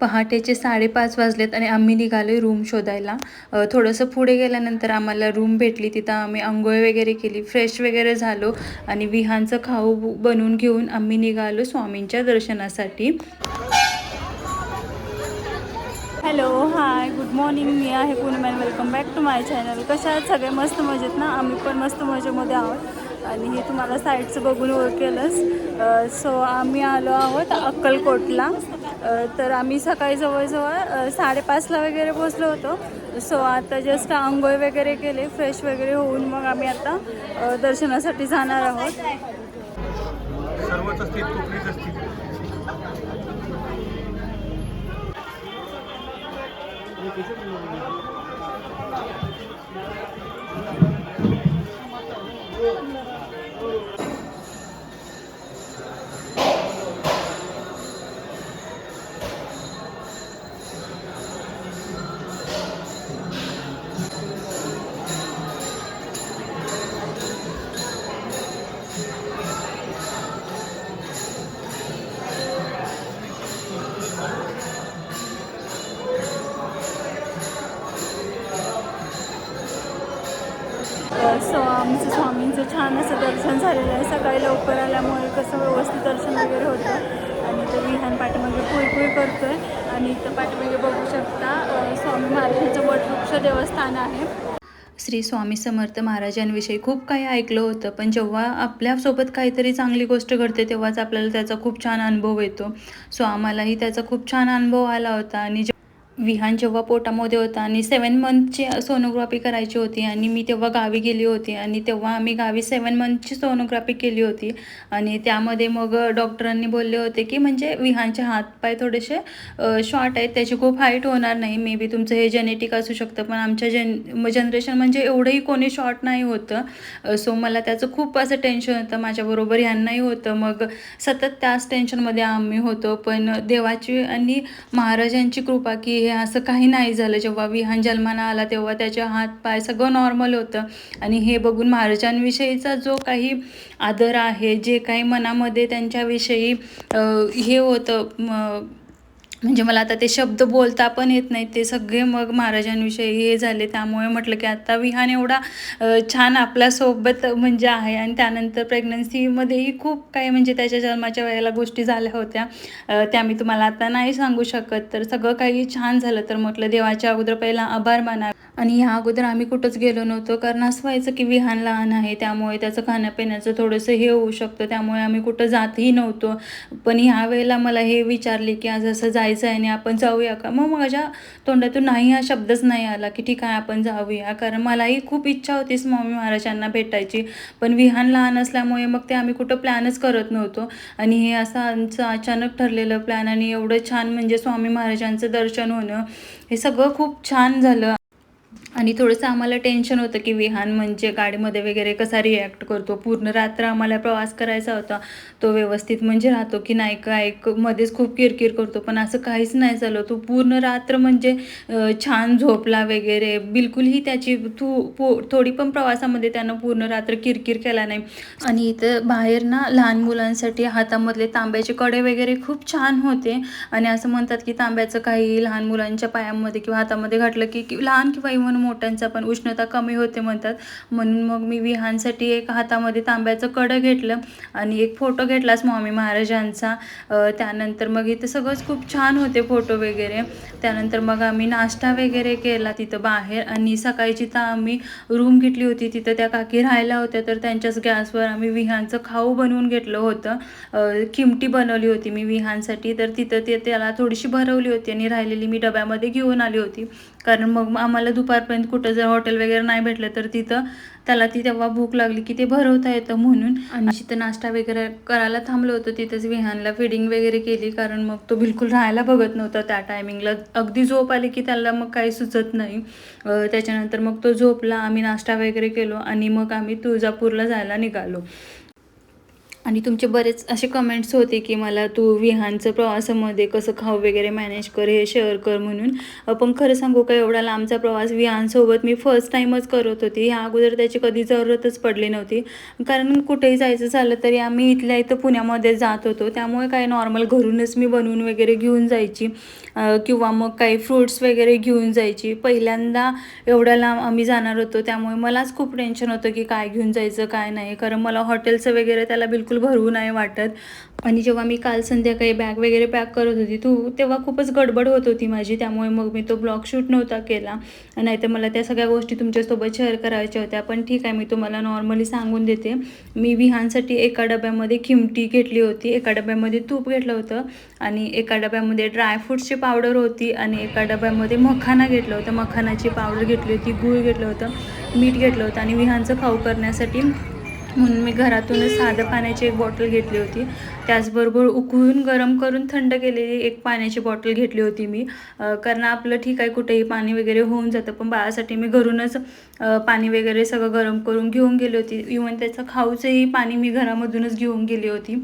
पहाटेचे साडेपाच वाजलेत आणि आम्ही निघालो आहे रूम शोधायला थोडंसं पुढे गेल्यानंतर आम्हाला रूम भेटली. तिथं आम्ही आंघोळ वगैरे केली फ्रेश वगैरे झालो आणि विहांचं खाऊ बनवून घेऊन आम्ही निघालो स्वामींच्या दर्शनासाठी. हॅलो हाय गुड मॉर्निंग मी आहे Poonam and welcome back to my channel कशा आहेत? सगळे मस्त मजेत ना? आम्ही पण मस्त मजेमध्ये आहोत. आणि हे तुम्हाला साईडचं बघून ओळखेलच. सो आम्ही आलो आहोत अक्कलकोटला. तर आम्ही सकाळी जवळजवळ साडेपाचला वगैरे पोचलो होतो. सो आता जस्ट आंघोळ वगैरे केले फ्रेश वगैरे होऊन मग आम्ही आता दर्शनासाठी जाणार आहोत. सर्वच असतील कोकणीच असतील? छान असं दर्शन झालेलं आहे. सकाळी लवकर आल्यामुळे कसं व्यवस्थित दर्शन वगैरे होतं. आणि ते विहान पाठीमागे पुळपुळ करतोय. आणि इथं पाठीमागे बघू शकता स्वामी महाराजांचं वटवृक्ष देवस्थान आहे. श्री स्वामी समर्थ महाराजांविषयी खूप काही ऐकलं होतं पण जेव्हा आपल्यासोबत काहीतरी चांगली गोष्ट घडते तेव्हाच आपल्याला त्याचा खूप छान अनुभव येतो. सो आम्हालाही त्याचा खूप छान अनुभव आला होता आणि विहान जेव्हा पोटामध्ये होता आणि सेवन मंथची सोनोग्राफी करायची होती आणि मी तेव्हा गावी गेली होती आणि तेव्हा आम्ही गावी सेवन मंथची सोनोग्राफी केली होती. आणि त्यामध्ये मग डॉक्टरांनी बोलले होते की म्हणजे विहानचे हातपाय थोडेसे शॉर्ट आहेत त्याची खूप हाईट होणार नाही. मे बी तुमचं हे जेनेटिक असू शकतं पण आमच्या जन जनरेशन म्हणजे एवढंही कोणी शॉर्ट नाही होतं. सो मला त्याचं खूप असं टेन्शन होतं माझ्याबरोबर ह्यांनाही होतं. मग सतत त्याच टेन्शनमध्ये आम्ही होतो. पण देवाची आणि महाराजांची कृपा की हे असं काही नाही झालं. जेव्हा विहान जन्माला आला तेव्हा त्याचे हात पाय सगळं नॉर्मल होतं. आणि हे बघून महाराजांविषयीचा जो काही आदर आहे जे काही मनामध्ये त्यांच्याविषयी हे होतं म्हणजे मला आता ते शब्द बोलता पण येत नाहीत ते सगळे मग महाराजांविषयी हे झाले. त्यामुळे म्हटलं की आता विहान एवढा छान आपल्यासोबत म्हणजे आहे. आणि त्यानंतर प्रेग्नन्सीमध्येही खूप काही म्हणजे त्याच्या जन्माच्या वेळेला गोष्टी झाल्या होत्या. त्या मी तुम्हाला आता नाही सांगू शकत. तर सगळं काही छान झालं. तर म्हटलं देवाच्या अगोदर पहिला आभार माना आणि ह्या अगोदर आम्ही कुठंच गेलो नव्हतो. कारण असं व्हायचं की विहान लहान आहे. त्यामुळे त्याचं खाण्यापिण्याचं थोडंसं हे होऊ शकतं. त्यामुळे आम्ही कुठं जातही नव्हतो. पण ह्या वेळेला मला हे विचारले की आज असं जायचं आहे आणि आपण जाऊया का? मग माझ्या तोंडातून नाही हा शब्दच नाही आला की ठीक आहे आपण जाऊया. कारण मलाही खूप इच्छा होती स्वामी महाराजांना भेटायची. पण विहान लहान असल्यामुळे मग ते आम्ही कुठं प्लॅनच करत नव्हतो. आणि हे असं आमचं अचानक ठरलेलं प्लॅन आणि एवढं छान म्हणजे स्वामी महाराजांचं दर्शन होणं हे सगळं खूप छान झालं. आणि थोडंसं आम्हाला टेन्शन होतं की विहान म्हणजे गाडीमध्ये वगैरे कसा रिॲक्ट करतो. पूर्ण रात्र आम्हाला प्रवास करायचा होता. तो व्यवस्थित म्हणजे राहतो की नाही काय मध्येच खूप किरकिर करतो. पण असं काहीच नाही झालं तो पूर्ण रात्र म्हणजे छान झोपला वगैरे. बिलकुलही त्याची थू पो थोडी पण प्रवासामध्ये त्यानं पूर्ण रात्र किरकिर केला नाही. आणि इथं बाहेर ना लहान मुलांसाठी हातामधले तांब्याचे कडे वगैरे खूप छान होते. आणि असं म्हणतात की तांब्याचं काही लहान मुलांच्या पायामध्ये किंवा हातामध्ये घातलं की की लहान किंवा इव्हन मोठ्यांचा पण उष्णता कमी होते म्हणतात. म्हणून मग मी विहानसाठी एक हातामध्ये तांब्याचं कडं घेतलं आणि एक फोटो घेतला स्वामी महाराजांचा. त्यानंतर मग इथे सगळंच खूप छान होते फोटो वगैरे. त्यानंतर मग आम्ही नाश्ता वगैरे केला तिथं बाहेर आणि सकाळची तर आम्ही रूम घेतली होती. तिथं त्या काकी राहायला होत्या तर त्यांच्याच गॅसवर आम्ही विहानचं खाऊ बनवून घेतलं होतं. किमटी बनवली होती मी विहानसाठी. तर तिथं ते त्याला थोडीशी भरवली होती आणि राहिलेली मी डब्यामध्ये घेऊन आली होती. कारण मग आम्हाला दुपारपर्यंत कुठं जर हॉटेल वगैरे नाही भेटलं तर तिथं त्याला ती तेव्हा भूक लागली की ते भरवता येतं म्हणून. आणि तिथं नाश्ता वगैरे करायला थांबलो होतो तिथंच विहानला फिडिंग वगैरे केली कारण मग तो बिलकुल राहायला बघत नव्हता त्या टायमिंगला अगदी झोप आली की त्याला मग काही सुचत नाही. त्याच्यानंतर मग तो झोपला आम्ही नाश्ता वगैरे केलो आणि मग आम्ही तुळजापूरला जायला निघालो. आणि तुमचे बरेच असे कमेंट्स होते की मला तू विहानचं प्रवासामध्ये कसं खाऊ वगैरे मॅनेज कर हे शेअर कर म्हणून. पण खरं सांगू का एवढा लांबचा प्रवास विहानसोबत मी फर्स्ट टाईमच करत होती. ह्या अगोदर त्याची कधी जरूरतच पडली नव्हती. कारण कुठेही जायचं झालं तरी आम्ही इथल्या इथं पुण्यामध्ये जात होतो. त्यामुळे काय नॉर्मल घरूनच मी बनवून वगैरे घेऊन जायची. किंवा मग काही फ्रुट्स वगैरे घेऊन जायची. पहिल्यांदा एवढ्या लांब आम्ही जाणार होतो. त्यामुळे मलाच खूप टेन्शन होतं की काय घेऊन जायचं काय नाही. कारण मला हॉटेलचं वगैरे त्याला बिलकुल भरवू नाही वाटत. आणि जेव्हा मी काल संध्याकाळी बॅग वगैरे पॅक करत होती तू तेव्हा खूपच गडबड होत होती माझी. त्यामुळे मग मी तो ब्लॉग शूट नव्हता केला. नाहीतर मला त्या सगळ्या गोष्टी तुमच्यासोबत शेअर करायच्या होत्या. पण ठीक आहे मी तुम्हाला नॉर्मली सांगून देते. मी विहानसाठी एका डब्यामध्ये खिमटी घेतली होती. एका डब्यामध्ये तूप घेतलं होतं. आणि एका डब्यामध्ये ड्रायफ्रूट्सची पावडर होती. आणि एका डब्यामध्ये मखाना घेतलं होतं. मखानाची पावडर घेतली होती गूळ घेतलं होतं मीठ घेतलं होतं. आणि विहानचं खाऊ करण्यासाठी म्हणून मी घरातूनच साधं पाण्याची एक बॉटल घेतली होती. त्याचबरोबर उकळून गरम करून थंड केलेली एक पाण्याची बॉटल घेतली होती मी. कारण आपलं ठीक आहे कुठेही पाणी वगैरे होऊन जातं. पण बाळासाठी मी घरूनच पाणी वगैरे सगळं गरम करून घेऊन गेली होती. इवन त्याचं खाऊचंही पाणी मी घरामधूनच घेऊन गेली होती.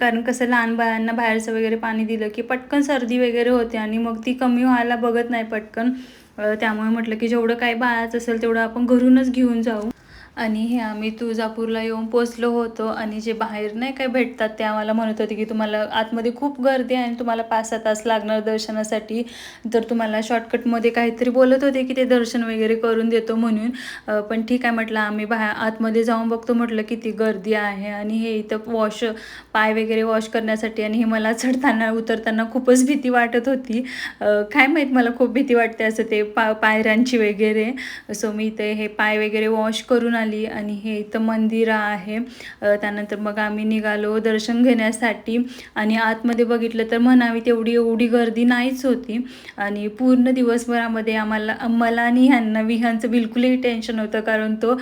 कारण कसं लहान बाळांना बाहेरचं वगैरे पाणी दिलं की पटकन सर्दी वगैरे होते आणि मग ती कमी व्हायला बघत नाही पटकन. त्यामुळे म्हटलं की जेवढं काही बाळाचं असेल तेवढं आपण घरूनच घेऊन जाऊ. आणि हे आम्ही तुळजापूरला येऊन पोचलो होतो आणि जे बाहेर नाही काय भेटतात ते आम्हाला म्हणत होते की तुम्हाला आतमध्ये खूप गर्दी आहे आणि तुम्हाला पाच सहा तास लागणार दर्शनासाठी. तर तुम्हाला शॉर्टकटमध्ये काहीतरी बोलत होते की ते दर्शन वगैरे करून देतो म्हणून. पण ठीक आहे म्हटलं आम्ही बाहेर आतमध्ये जाऊन बघतो म्हटलं किती गर्दी आहे आणि हे इथं वॉश पाय वगैरे वॉश करण्यासाठी आणि हे मला चढताना उतरताना खूपच भीती वाटत होती. काय माहीत मला खूप भीती वाटते असं ते पा पायऱ्यांची वगैरे. सो मी इथे हे पाय वगैरे वॉश करून आली आणि हे इथं मंदिर आहे. त्यानंतर मग आम्ही निघालो दर्शन घेण्यासाठी आणि आतमध्ये बघितलं तर म्हणावी तेवढी एवढी गर्दी नाहीच होती. आणि पूर्ण दिवसभरामध्ये आम्हाला मला आणि ह्यांना विहांचं बिलकुलही टेन्शन होतं कारण तो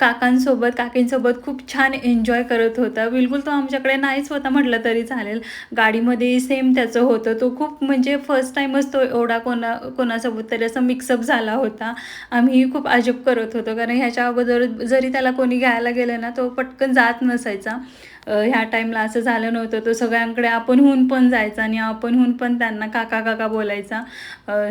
काकांसोबत काकींसोबत खूप छान एन्जॉय करत होता. बिलकुल तो आमच्याकडे नाहीच होता म्हटलं तरी चालेल. गाडीमध्ये सेम त्याचं होतं. तो खूप म्हणजे फर्स्ट टाईमच तो एवढा कोणा कोणासोबत तरी असं मिक्सअप झाला होता. आम्ही खूप अजब करत होतो. कारण ह्याच्या अगोदर जरी त्याला कोणी घ्यायला गेलं ना तो पटकन जात नसायचा. ह्या टाईमला असं झालं नव्हतं तो सगळ्यांकडे आपणहून पण जायचा आणि आपणहून पण त्यांना काका काका बोलायचा.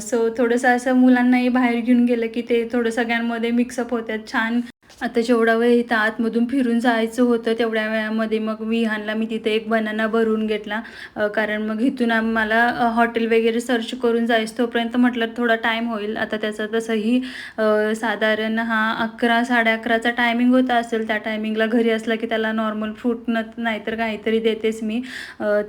सो थोडंसं असं मुलांनाही बाहेर घेऊन गेलं की ते थोडं सगळ्यांमध्ये मिक्सअप होत्यात छान आता जेवढा वेळ इथं आतमधून फिरून जायचं होतं तेवढ्या वेळामध्ये मग विहानला मी तिथे एक बनाना भरून घेतला. कारण मग इथून आम्हाला हॉटेल वगैरे सर्च करून जायचं. तोपर्यंत म्हटलं थोडा टाईम होईल. आता त्याचं तसंही साधारण हा अकरा साडे अकराचा टायमिंग होता असेल. त्या टायमिंगला घरी असला की त्याला नॉर्मल फ्रूट न नाहीतर काहीतरी देतेच मी.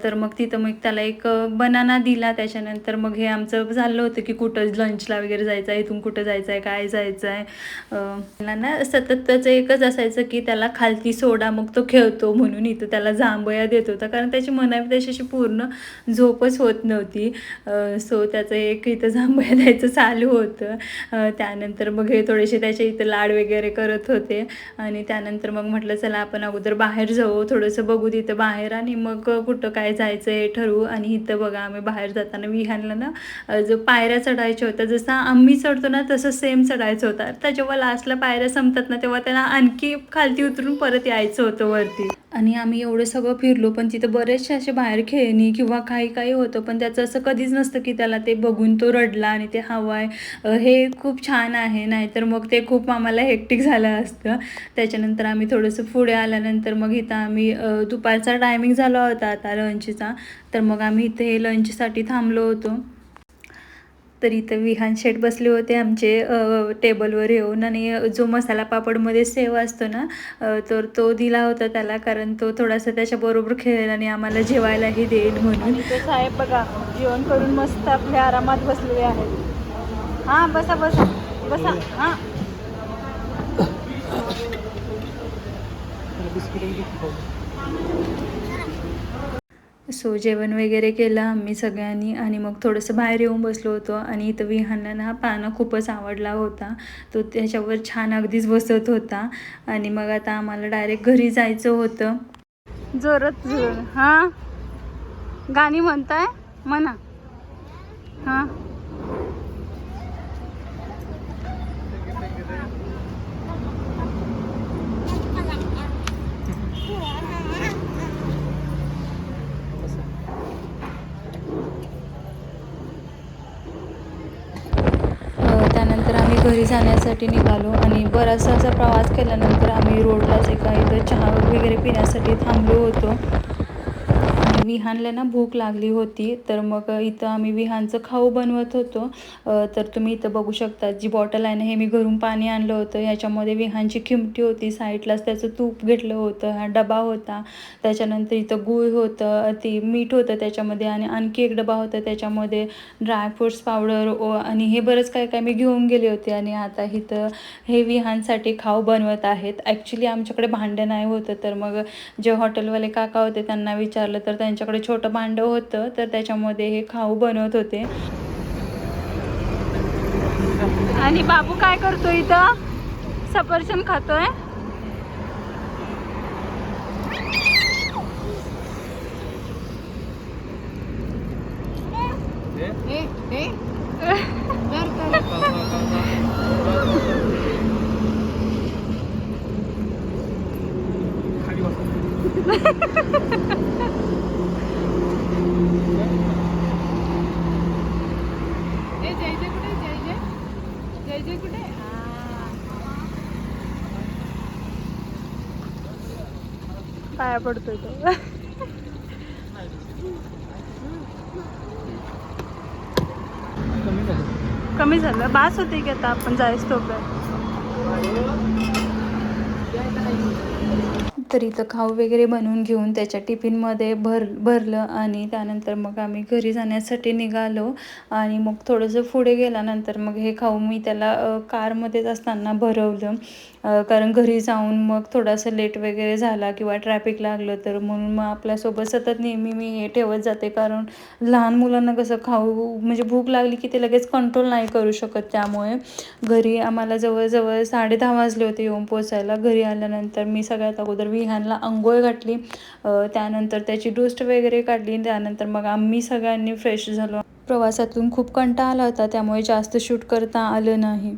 तर मग तिथं मग त्याला एक बनाना दिला. त्याच्यानंतर मग हे आमचं झालं होतं की कुठं लंचला वगैरे जायचं आहे इथून कुठं जायचं आहे काय जायचं आहे ना सतत त्याचं एकच असायचं की त्याला खालती सोडा मग तो खेळतो म्हणून इथं त्याला जांभया देत होता. कारण त्याची मनावी त्याच्याशी पूर्ण झोपच होत नव्हती. सो त्याचं एक इथं जांभया द्यायचं चालू होतं. त्यानंतर मग हे थोडेसे त्याचे इथं लाड वगैरे करत होते. आणि त्यानंतर मग म्हटलं चला आपण अगोदर बाहेर जाऊ. थोडंसं बघू तिथं बाहेर आणि मग कुठं काय जायचं हे ठरवू. आणि इथं बघा आम्ही बाहेर जाताना विहानला ना जो पायऱ्या चढायच्या होत्या जसं आम्ही चढतो ना तसं सेम चढायचं होतं. त्याच्यावर जेव्हा लास्टला पायऱ्या संपतात ना तेव्हा त्याला आणखी खालती उतरून परत यायचं होतं वरती. आणि आम्ही एवढं सगळं फिरलो पण तिथं बरेचसे असे बाहेर खेळणी किंवा काही काही होतं पण त्याचं असं कधीच नसतं की त्याला ते बघून तो रडला आणि ते हवं आहे हे खूप छान आहे नाहीतर मग ते खूप आम्हाला हेक्टिक झालं असतं. त्याच्यानंतर आम्ही थोडंसं पुढे आल्यानंतर मग इथं आम्ही दुपारचा टायमिंग झाला होता आता लंचचा तर मग आम्ही इथे लंचसाठी थांबलो होतो. तर इथं विहान शेठ बसले होते आमचे टेबलवर येऊन आणि जो मसाला पापडमध्ये सेव असतो ना तर तो दिला होता त्याला कारण तो थोडासा त्याच्याबरोबर खेळेल आणि आम्हाला जेवायलाही देईल म्हणून. साहेब बघा जेवण करून मस्त आपले आरामात बसलेले आहेत. हां बसा बसा बसा हां. सो जेवण वगैरे केलं आम्ही सगळ्यांनी आणि मग थोडंसं बाहेर येऊन बसलो होतो आणि इथं विहानला ना हा पानं खूपच आवडला होता. तो त्याच्यावर छान अगदीच बसत होता आणि मग आता आम्हाला डायरेक्ट घरी जायचं होतं. जोरात जोर हां? गाणी म्हणताय? म्हणा. हां? घरी जाण्यासाठी निघालो आणि बराचसा असा प्रवास केल्यानंतर आम्ही रोडलाच एका इथं चहा वगैरे पिण्यासाठी थांबलो होतो. विहानला ना भूक लागली होती. तर मग इथं आम्ही विहानचं खाऊ बनवत होतो. तर तुम्ही इथं बघू शकता जी बॉटल आहे ना हे मी घरून पाणी आणलं होतं. ह्याच्यामध्ये विहानची किमटी होती. साईडलाच त्याचं तूप घेतलं होतं. हा डबा होता. त्याच्यानंतर इथं गूळ होतं. ती मीठ होतं त्याच्यामध्ये आणि आणखी एक डबा होता. त्याच्यामध्ये ड्रायफ्रुट्स पावडर ओ आणि हे बरंच काय काय मी घेऊन गेले होते. आणि आता इथं हे विहानसाठी खाऊ बनवत आहेत. ॲक्च्युली आमच्याकडे भांडं नाही होतं. तर मग जे हॉटेलवाले काका होते त्यांना विचारलं. तर त्यांच्याकडे छोटं भांडं होतं तर त्याच्यामध्ये हे खाऊ बनवत होते. आणि बाबू काय करतो इथं? सफरचंद खातोय. पडतोय तो. कमी झालं. बास होते की आता आपण जायच तोपर्यंत? तर इथं खाऊ वगैरे बनवून घेऊन त्याच्या टिफिनमध्ये भर भरलं आणि त्यानंतर मग आम्ही घरी जाण्यासाठी निघालो. आणि मग थोडंसं पुढे गेल्यानंतर मग हे खाऊ मी त्याला कारमध्येच असताना भरवलं. कारण घरी जाऊन मग थोडासा लेट वगैरे झाला किंवा ट्रॅफिक लागलं तर म्हणून मग आपल्यासोबत सतत नेहमी मी हे ठेवत जाते. कारण लहान मुलांना कसं खाऊ म्हणजे भूक लागली की ते लगेच कंट्रोल नाही करू शकत. त्यामुळे घरी आम्हाला जवळजवळ साडे दहा वाजले होते येऊन पोचायला घरी आल्यानंतर मी सगळ्यात अगोदर विहानला आंघोळ घातली. त्यानंतर त्याची डोस्ट वगैरे काढली. त्यानंतर मग आम्ही सगळ्यांनी फ्रेश झालो. प्रवासातून खूप कंटाळा आला होता. त्यामुळे जास्त शूट करता आलं नाही.